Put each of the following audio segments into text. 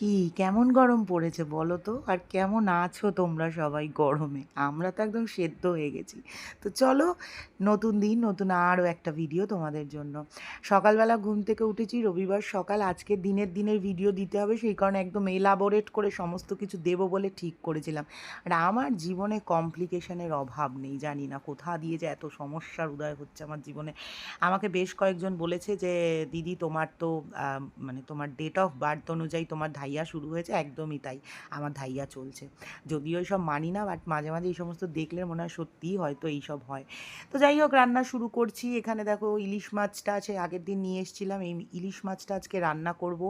কি কেমন গরম পড়েছে বলো তো? আর কেমন আছো তোমরা সবাই গরমে? আমরা তো একদম সেদ্ধ হয়ে গেছি। তো চলো নতুন দিন, নতুন আরও একটা ভিডিও তোমাদের জন্য। সকালবেলা ঘুম থেকে উঠেছি, রবিবার সকাল। আজকে দিনের দিনের ভিডিও দিতে হবে, সেই কারণে একদম এলাবোরেট করে সমস্ত কিছু দেবো বলে ঠিক করেছিলাম। আর আমার জীবনে কমপ্লিকেশনের অভাব নেই, জানি না কোথা দিয়ে যে এত সমস্যার উদয় হচ্ছে আমার জীবনে। আমাকে বেশ কয়েকজন বলেছে যে, দিদি, তোমার তো মানে তোমার ডেট অফ বার্থ অনুযায়ী তোমার ধাইয়া শুরু হয়েছে, একদমই তাই। আমার ধাইয়া চলছে। যদিও এইসব মানি না বাট মাঝে মাঝে এই সমস্ত দেখলে মনে হয় সত্যিই হয়তো এইসব হয়। তো যাই হোক, রান্না শুরু করছি। এখানে দেখো ইলিশ মাছটা আছে, আগের দিন নিয়ে এসেছিলাম। এই ইলিশ মাছটা আজকে রান্না করব।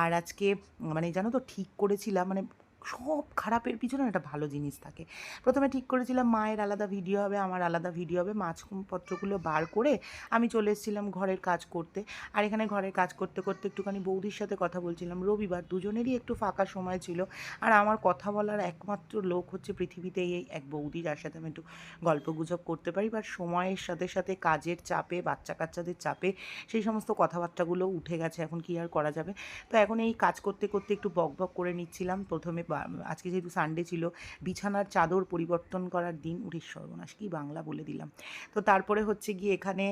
আর আজকে মানে জানো তো, ঠিক করেছিলাম মানে সব খারাপের পিছনে একটা ভালো জিনিস থাকে। প্রথমে ঠিক করেছিলাম মায়ের আলাদা ভিডিও হবে, আমার আলাদা ভিডিও হবে। মাছপত্রগুলো বার করে আমি চলে এসেছিলাম ঘরের কাজ করতে। আর এখানে ঘরের কাজ করতে করতে একটুখানি বৌদির সাথে কথা বলছিলাম। রবিবার দুজনেরই একটু ফাঁকা সময় ছিল। আর আমার কথা বলার একমাত্র লোক হচ্ছে পৃথিবীতে এই এক বৌদি, যার সাথে আমি একটু গল্প গুজব করতে পারি। বাট সময়ের সাথে সাথে কাজের চাপে, বাচ্চা কাচ্চাদের চাপে সেই সমস্ত কথাবার্তাগুলো উঠে গেছে। এখন কি আর করা যাবে? তো এখন এই কাজ করতে করতে একটু বক বক করে নিচ্ছিলাম। প্রথমে বা- আজকে যেহেতু সানডে ছিল, বিছানার চাদর পরিবর্তন করার দিন উঠে সর্বনাশ, কি বাংলা বলে দিলাম। তো তারপরে হচ্ছে গিয়ে এখানে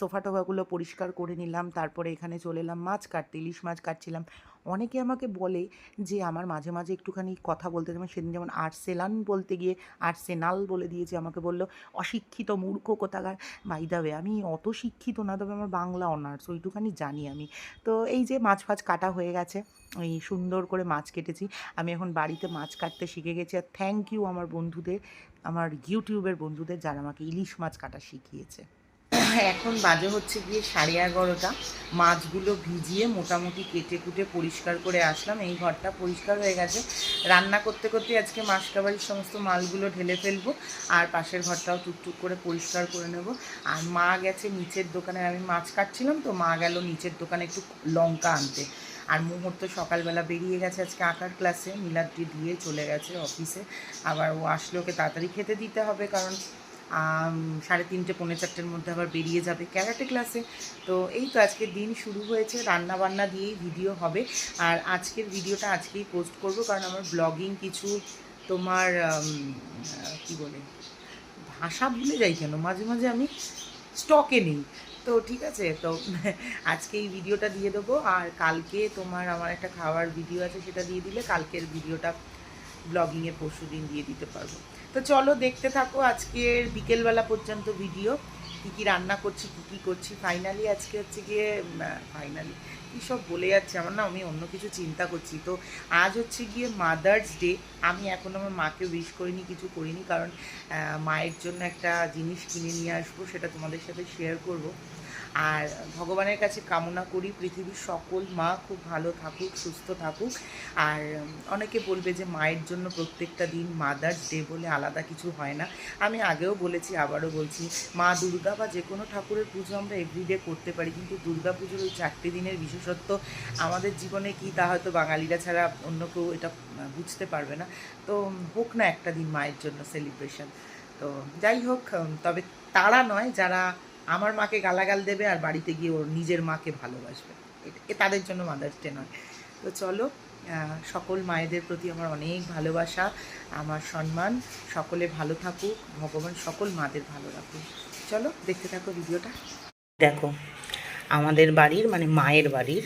সোফা টোফাগুলো পরিষ্কার করে নিলাম, তারপরে এখানে চলে এলাম, মাছ কাটতে, ইলিশ মাছ কাটছিলাম। অনেকে আমাকে বলে যে, আমার মাঝে মাঝে একটুখানি কথা বলতে যেমন সেদিন যেমন আর্সেলান বলতে গিয়ে আর্সেনাল বলে দিয়েছে আমাকে বলল, অশিক্ষিত মূর্খ কোথাকার? বাই দা ওয়ে আমি অত শিক্ষিত না, তবে আমার বাংলা অনার্স ওইটুখানি জানি আমি। তো এই যে মাছ ফাছ কাটা হয়ে গেছে, এই সুন্দর করে মাছ কেটেছি। আমি এখন বাড়িতে মাছ কাটতে শিখে গেছি আর থ্যাংক ইউ আমার বন্ধুদের, আমার ইউটিউবের বন্ধুদের যারা আমাকে ইলিশ মাছ কাটা শিখিয়েছে। এখন বাজে হচ্ছে গিয়ে সাড়ে এগারোটা। মাছগুলো ভিজিয়ে মোটামুটি কেটে কুটে পরিষ্কার করে আসলাম। এই ঘরটা পরিষ্কার হয়ে গেছে। রান্না করতে করতে আজকে মাসকাবাড়ির সমস্ত মালগুলো ঢেলে ফেলব আর পাশের ঘরটাও টুকটুক করে পরিষ্কার করে নেব। আর মা গেছে নিচের দোকানে। আমি মাছ কাটছিলাম তো মা গেল নিচের দোকানে একটু লঙ্কা আনতে। আর মুহূর্ত সকালবেলা বেরিয়ে গেছে আজকে আঁকার ক্লাসে। মিলাদটি দিয়ে চলে গেছে অফিসে। আবার ও আসলে ওকে তাড়াতাড়ি খেতে দিতে হবে কারণ সাড়ে তিনটে, পৌনে চারটের মধ্যে আবার বেরিয়ে যাবে ক্যারাটে ক্লাসে। তো এই তো আজকের দিন শুরু হয়েছে রান্না বান্না দিয়েই ভিডিও হবে। আর আজকের ভিডিওটা আজকেই পোস্ট করব, কারণ আমার ব্লগিং কিছু তোমার কি বলে, ভাষা ভুলে যাই কেন? মাঝে মাঝে আমি স্টকে নেই। তো ঠিক আছে, তো আজকে এই ভিডিওটা দিয়ে দেবো। আর কালকে তোমার আমার একটা খাওয়ার ভিডিও আছে, সেটা দিয়ে দিলে কালকের ভিডিওটা ব্লগিংয়ে পরশু দিন দিয়ে দিতে পারব। তো চলো দেখতে থাকো আজকের বিকেলবেলা পর্যন্ত ভিডিও কী কী রান্না করছি, কী কী করছি। ফাইনালি আজকে হচ্ছে গিয়ে ফাইনালি কী সব বলে যাচ্ছে আমার না, আমি অন্য কিছু চিন্তা করছি। তো আজ হচ্ছে গিয়ে মাদার্স ডে আমি এখন আমার মাকে উইশ করিনি, কিছু করিনি, কারণ মায়ের জন্য একটা জিনিস কিনে নিয়ে আসব, সেটা তোমাদের সাথে শেয়ার করব। আর ভগবানের কাছে কামনা করি পৃথিবীর সকল মা খুব ভালো থাকুক, সুস্থ থাকুক। আর অনেকে বলবে যে মায়ের জন্য প্রত্যেকটা দিন মাদার্স ডে বলে আলাদা কিছু হয় না। আমি আগেও বলেছি, আবারও বলছি, মা দুর্গা বা যে কোনো ঠাকুরের পুজো আমরা এভরিডে করতে পারি। কিন্তু দুর্গা পুজোর ওই চারটি দিনের বিশেষত্ব আমাদের জীবনে কি তা হয়তো বাঙালিরা ছাড়া অন্য কেউ এটা বুঝতে পারবে না। তো হোক না একটা দিন মায়ের জন্য সেলিব্রেশন তো যাই হোক, তবে তারা নয়, যারা আমার মাকে গালাগাল দেবে আর বাড়িতে গিয়ে ওর নিজের মাকে ভালোবাসবে। এটা এ তাদের জন্য মাদার্স ডে নয়। তো চলো সকল মায়েদের প্রতি আমার অনেক ভালোবাসা, আমার সম্মান। সকলে ভালো থাকুক, ভগবান সকল মাদের ভালো রাখুক। চলো, দেখতে থাকো ভিডিওটা। দেখো, আমাদের বাড়ির মানে মায়ের বাড়ির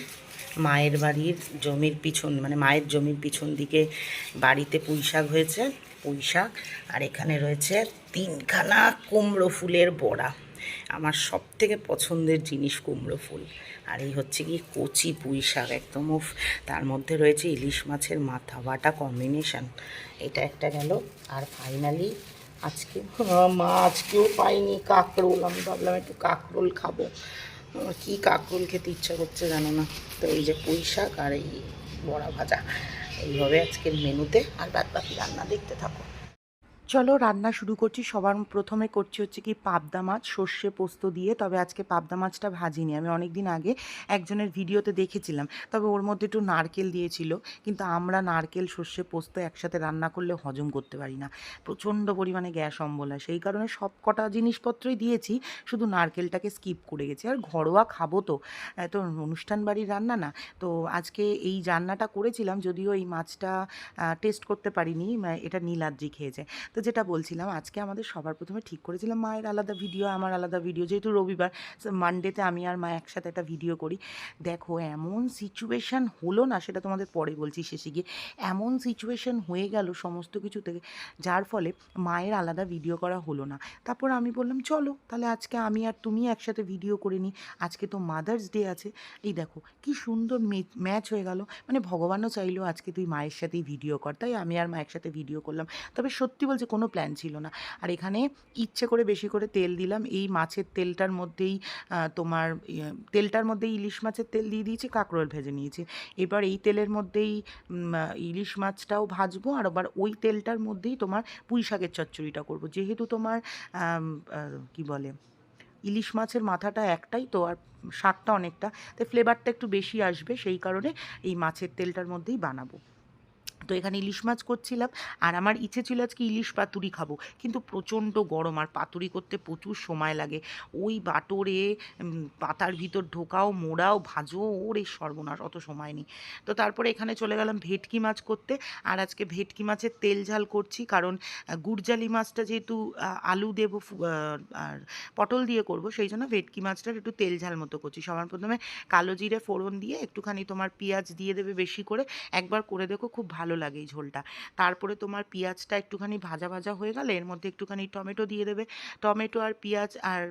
মায়ের বাড়ির জমির পিছন মানে মায়ের জমির পিছন দিকে বাড়িতে পুঁই শাক হয়েছে। পুঁই শাক আর এখানে রয়েছে তিনখানা কুমড়ো ফুলের বড়া। আমার সব থেকে পছন্দের জিনিস কুমড়ো ফুল। আর এই হচ্ছে কি কচি পুঁই শাক একদম তার মধ্যে রয়েছে ইলিশ মাছের মাথা বাটা কম্বিনেশন এটা একটা গেল। আর ফাইনালি আজকে মা, আজকেও পাইনি কাঁকরোল। আমি ভাবলাম একটু কাঁকরোল খাব। কি কাঁকরোল খেতে ইচ্ছা করছে জানো না? তো এই যে পুঁই শাক আর এই বড়া ভাজা। এইভাবে আজকের মেনুতে আর বাদ বাকি রান্না দেখতে থাকো। চলো রান্না শুরু করছি। সবার প্রথমে করছি হচ্ছে কি পাবদা মাছ, সর্ষে পোস্ত দিয়ে। তবে আজকে পাবদা মাছটা ভাজিনি। আমি অনেক দিন আগে একজনের ভিডিওতে দেখেছিলাম। তবে ওর মধ্যে একটু নারকেল দিয়েছিল। কিন্তু আমরা নারকেল, সর্ষে পোস্ত একসাথে রান্না করলে হজম করতে পারি না। প্রচণ্ড পরিমাণে গ্যাস অম্বল হয়। সেই কারণে সব কটা জিনিসপত্রই দিয়েছি। শুধু নারকেলটাকে স্কিপ করে গেছি। আর ঘরোয়া খাব তো। তো অনুষ্ঠান বাড়ির রান্না না? তো আজকে এই রান্নাটা করেছিলাম। যদিও এই মাছটা টেস্ট করতে পারিনি। এটা নীলাদ্রি খেয়েছে। তো যেটা বলছিলাম, আজকে আমাদের সবার প্রথমে ঠিক করেছিলাম মায়ের আলাদা ভিডিও আমার আলাদা ভিডিও যেহেতু রবিবার মানডেতে আমি আর মা একসাথে একটা ভিডিও করি। দেখো, এমন সিচুয়েশান হলো না, সেটা তোমাদের পরে বলছি শেষে গিয়ে। এমন সিচুয়েশান হয়ে গেল সমস্ত কিছু থেকে, যার ফলে মায়ের আলাদা ভিডিও করা হলো না। তারপর আমি বললাম, চলো, তাহলে আজকে আমি আর তুমি একসাথে ভিডিও করে নিই। আজকে তো মাদার্স ডে আছে। এই দেখো, কি সুন্দর ম্যাচ হয়ে গেল। মানে ভগবানও চাইলো আজকে তুই মায়ের সাথেই ভিডিও কর। তাই আমি আর মা একসাথে ভিডিও করলাম। তবে সত্যি বলছে কোনো প্ল্যান ছিল না। আর এখানে ইচ্ছে করে বেশি করে তেল দিলাম। এই মাছের তেলটার মধ্যেই তোমার তেলটার মধ্যেই ইলিশ মাছের তেল দিয়ে দিয়েছি, কাঁকরোল ভেজে নিয়েছি। এবার এই তেলের মধ্যেই ইলিশ মাছটাও ভাজবো, আর আবার ওই তেলটার মধ্যেই তোমার পুঁই শাকের চচ্চড়িটা করব। যেহেতু তোমার কি বলে, ইলিশ মাছের মাথাটা একটাই, তো আর শাকটা অনেকটা, তাই ফ্লেভারটা একটু বেশি আসবে, সেই কারণে এই মাছের তেলটার মধ্যেই বানাবো। তো এখানে ইলিশ মাছ করছিলাম। আর আমার ইচ্ছে ছিল আজকে ইলিশ পাতুরি খাব। কিন্তু প্রচণ্ড গরম আর পাতুরি করতে প্রচুর সময় লাগে। ওই বাটরে পাতার ভিতর ঢোকাও, মোড়াও, ভাজো, ওরে সর্বনাশ, অত সময় নেই। তো তারপরে এখানে চলে গেলাম ভেটকি মাছ করতে। আর আজকে ভেটকি মাছের তেল ঝাল করছি কারণ গুড়জালি মাছটা যেহেতু আলু দেবো আর পটল দিয়ে করব, সেই জন্য ভেটকি মাছটার একটু তেল ঝাল মতো করছি। সবার প্রথমে কালো জিরে ফোড়ন দিয়ে একটুখানি তোমার পেঁয়াজ দিয়ে দেবে বেশি করে। একবার করে দেখো, খুব ভালো লাগে এই ঝোলটা। তারপরে তোমার পেঁয়াজটা একটুখানি ভাজা ভাজা হয়ে গেলে এর মধ্যে একটুখানি টমেটো দিয়ে দেবে। টমেটো আর পেঁয়াজ আর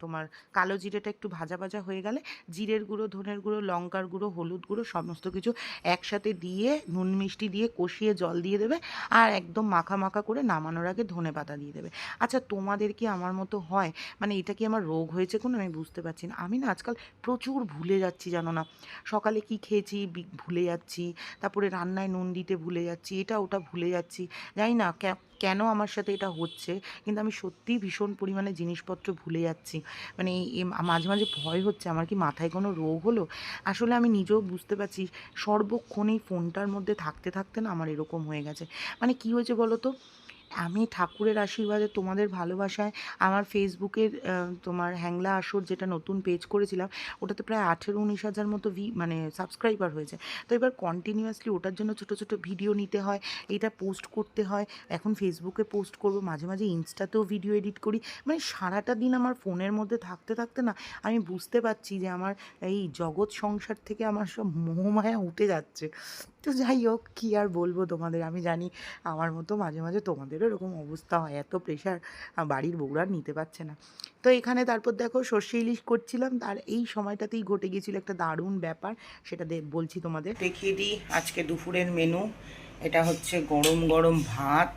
তোমার কালো জিরেটা একটু ভাজা ভাজা হয়ে গেলে জিরের গুঁড়ো, ধনের গুঁড়ো, লঙ্কার গুঁড়ো, হলুদ গুঁড়ো সমস্ত কিছু একসাথে দিয়ে নুন মিষ্টি দিয়ে কষিয়ে জল দিয়ে দেবে আর একদম মাখা মাখা করে নামানোর আগে ধনে পাতা দিয়ে দেবে। আচ্ছা তোমাদের কি আমার মতো হয়? মানে এটা কি আমার রোগ হয়েছে কোনো আমি বুঝতে পারছি না। আমি না আজকাল প্রচুর ভুলে যাচ্ছি জানো না। সকালে কি খেয়েছি ভুলে যাচ্ছি। তারপরে রান্নায় নুন দিতে ভুলে যাচ্ছি, এটা ওটা ভুলে যাচ্ছি। জানি না কেন আমার সাথে এটা হচ্ছে, কিন্তু আমি সত্যিই ভীষণ পরিমাণে জিনিসপত্র ভুলে যাচ্ছি। মানে মাঝে মাঝে ভয় হচ্ছে, আমার কি মাথায় কোনো রোগ হলো? আসলে আমি নিজেও বুঝতে পারছি, সর্বক্ষণ এই ফোনটার মধ্যে থাকতে থাকতে না আমার এরকম হয়ে গেছে। মানে কি হয়েছে বলো তো? আমি ঠাকুরের আশীর্বাদে তোমাদের ভালোবাসায় আমার ফেসবুকের তোমার হ্যাংলা আসর যেটা নতুন পেজ করেছিলাম, ওটাতে প্রায় আঠেরো উনিশ হাজার মতো ভি মানে সাবস্ক্রাইবার হয়েছে। তো এবার কন্টিনিউয়াসলি ওটার জন্য ছোট ছোট ভিডিও নিতে হয়, এটা পোস্ট করতে হয়। এখন ফেসবুকে পোস্ট করব, মাঝে মাঝে ইনস্টাতেও ভিডিও এডিট করি। মানে সারাটা দিন আমার ফোনের মধ্যে থাকতে থাকতে না, আমি বুঝতে পারছি যে আমার এই জগৎ সংসার থেকে আমার সব মোহমায়া উঠে যাচ্ছে। তো যাই হোক, কী আর বলব তোমাদের? আমি জানি আমার মতো মাঝে মাঝে তোমাদেরও এরকম অবস্থা হয়, এত প্রেশার বাড়ির বউরা নিতে পারছে না। তো এখানে তারপর দেখো সর্ষে ইলিশ করছিলাম তার এই সময়টাতেই ঘটে গিয়েছিল একটা দারুণ ব্যাপার, সেটা বলছি তোমাদের। দেখিয়ে দিই আজকে দুপুরের মেনু এটা হচ্ছে গরম গরম ভাত,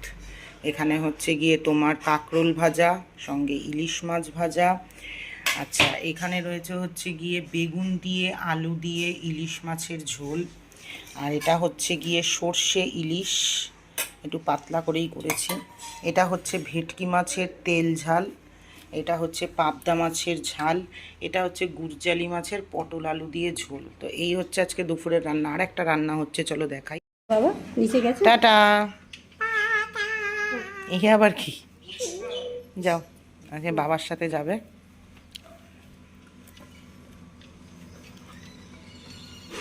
এখানে হচ্ছে গিয়ে তোমার কাঁকরোল ভাজা, সঙ্গে ইলিশ মাছ ভাজা। আচ্ছা এখানে রয়েছে হচ্ছে গিয়ে বেগুন দিয়ে, আলু দিয়ে, ইলিশ মাছের ঝোল। আর এটা হচ্ছে গিয়ে সর্ষে ইলিশ। একটু পাতলা করেই করেছি। এটা হচ্ছে ভেটকি মাছের তেল ঝাল। এটা হচ্ছে পাবদা মাছের ঝাল। এটা হচ্ছে গুরজালি মাছের পটল আলু দিয়ে ঝোল। তো এই হচ্ছে আজকে দুপুরের রান্না। আর একটা রান্না হচ্ছে চলো দেখাই। বাবা নিচে গেছে? টাটা। এই আবার কি? যাও আজকে বাবার সাথে যাবে।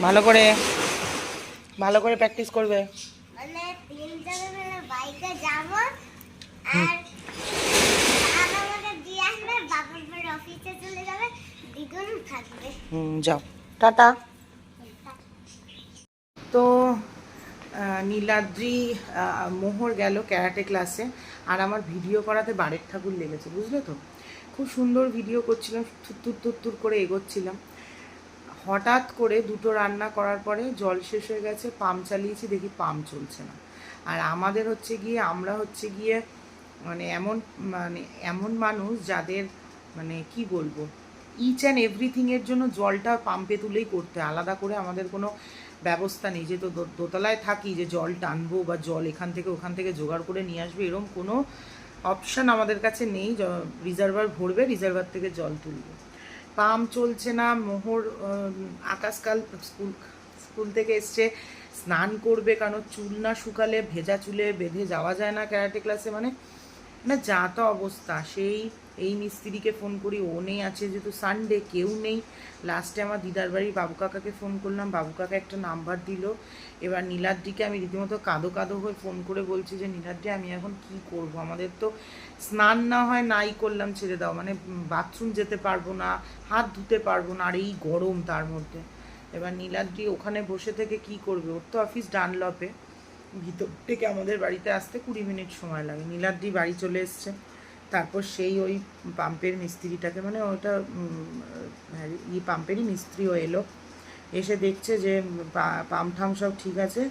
ভালো করে ভালো করে প্র্যাকটিস করবে। মানে যাও। টাটা। তো নীলাদ্রি মোহর গেল ক্যারাটে ক্লাসে আর আমার ভিডিও করাতে বাড়ির ঠাকুর লেগেছে বুঝলে তো? খুব সুন্দর ভিডিও করছিলাম থুত্তুর থুত্তুর করে এগোচ্ছিলাম। হঠাৎ করে দুটো রান্না করার পরে জল শেষ হয়ে গেছে পাম্প চালিয়েছি, দেখি পাম্প চলছে না। আর আমাদের হচ্ছে গিয়ে, আমরা হচ্ছে গিয়ে মানে এমন মানে এমন মানুষ যাদের মানে কি বলব ইচ অ্যান্ড এভরিথিংয়ের জন্য জলটা পাম্পে তুলেই করতে। আলাদা করে আমাদের কোনো ব্যবস্থা নেই যে তো দোতলায় থাকি যে জল টানবো বা জল এখান থেকে ওখান থেকে জোগাড় করে নিয়ে আসবে এরকম কোনো অপশান আমাদের কাছে নেই। রিজার্ভার ভরবে রিজার্ভার থেকে জল তুলবে। পাম্প চলছে না, মোহর আকাশকাল স্কুল স্কুল থেকে এসছে, স্নান করবে কারণ চুল না শুকালে, ভেজা চুলে বেঁধে যাওয়া যায় না ক্যারাটে ক্লাসে মানে? না, যা তা অবস্থা। সেই, এই মিস্ত্রিকে ফোন করি, ও নেই, আছে যেহেতু সানডে কেউ নেই। লাস্টে আমার দিদার বাড়ির বাবু কাকাকে ফোন করলাম, বাবু কাকা একটা নাম্বার দিল। এবার নীলাদ্রিকে আমি রীতিমতো কাঁদো কাঁদো হয়ে ফোন করে বলছি যে, নীলাদ্রি, আমি এখন কি করব? আমাদের তো স্নান না হয়, নাই করলাম, ছেড়ে দাও। মানে বাথরুম যেতে পারব না, হাত ধুতে পারব না, আর এই গরম তার মধ্যে। এবার নীলাদ্রি ওখানে বসে থেকে কি করবে? ওর তো অফিস ডানলপে ভিতর থেকে আমাদের বাড়িতে আসতে কুড়ি মিনিট সময় লাগে। নীলাদ্রি বাড়ি চলে এসছে। তারপর সেই ওই পাম্পের মিস্ত্রিটাকে মানে ওটা ই পাম্পেরই মিস্ত্রিও এলো। এসে দেখছে যে পাম্প ঠাম সব ঠিক আছে,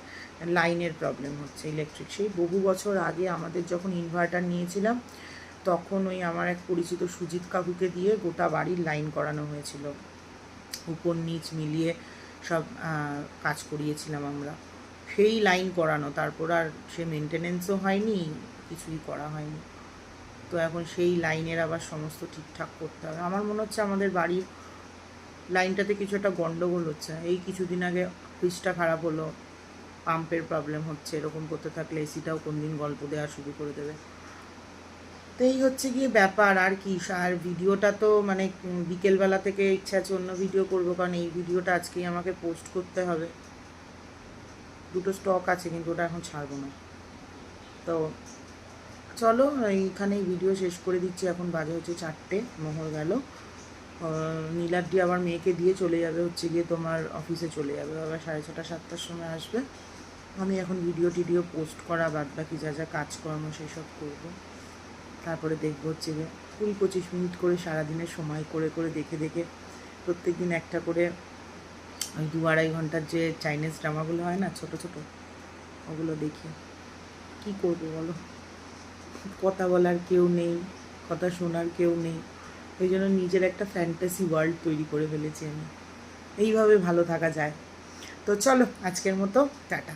লাইনের প্রবলেম হচ্ছে ইলেকট্রিক। সেই বহু বছর আগে আমাদের যখন ইনভার্টার নিয়েছিলাম, তখন ওই আমার এক পরিচিত সুজিত কাকুকে দিয়ে গোটা বাড়ির লাইন করানো হয়েছিল। উপর নিচ মিলিয়ে সব কাজ করিয়েছিলাম আমরা। সেই লাইন করানো, তারপর আর সে মেনটেনেন্সও হয়নি, কিছুই করা হয়নি। তো এখন সেই লাইনের আবার সমস্ত ঠিকঠাক করতে হবে। আমার মনে হচ্ছে আমাদের বাড়ির লাইনটাতে কিছু একটা গন্ডগোল হচ্ছে। এই কিছুদিন আগে ফ্রিজটা খারাপ হলো পাম্পের প্রবলেম হচ্ছে, এরকম করতে থাকলে এসিটাও কোন দিন গল্প দেওয়া শুরু করে দেবে। তো এই হচ্ছে গিয়ে ব্যাপার, আর কি, আর ভিডিওটা তো মানে বিকেলবেলা থেকে ইচ্ছা আছে অন্য ভিডিও করব, কারণ এই ভিডিওটা আজকেই আমাকে পোস্ট করতে হবে। দুটো স্টক আছে, কিন্তু ওটা এখন ছাড়বো না। তো চলো, এইখানেই ভিডিও শেষ করে দিচ্ছি। এখন বাজে হচ্ছে চারটে, মোহর গেল। নীলাদ্রি আবার মেয়েকে দিয়ে চলে যাবে হচ্ছে গিয়ে তোমার অফিসে চলে যাবে। আবার সাড়ে ছটা, সাতটার সময় আসবে। আমি এখন ভিডিও টিডিও পোস্ট করা বাদ বাকি যা যা কাজকর্ম সেসব করব। তারপরে দেখব হচ্ছে গিয়ে কুড়ি পঁচিশ মিনিট করে সারাদিনের সময় করে করে দেখে দেখে প্রত্যেক দিন একটা করে ওই দু আড়াই ঘণ্টার যে চাইনিজ ড্রামাগুলো হয় না, ছোট ছোট, ওগুলো দেখি। কি করব বলো? কথা বলার কেউ নেই, কথা শোনার কেউ নেই। ওই জন্য নিজের একটা ফ্যান্টাসি ওয়ার্ল্ড তৈরি করে ফেলেছি আমি। এইভাবে ভালো থাকা যায়। তো চলো, আজকের মতো, টাটা।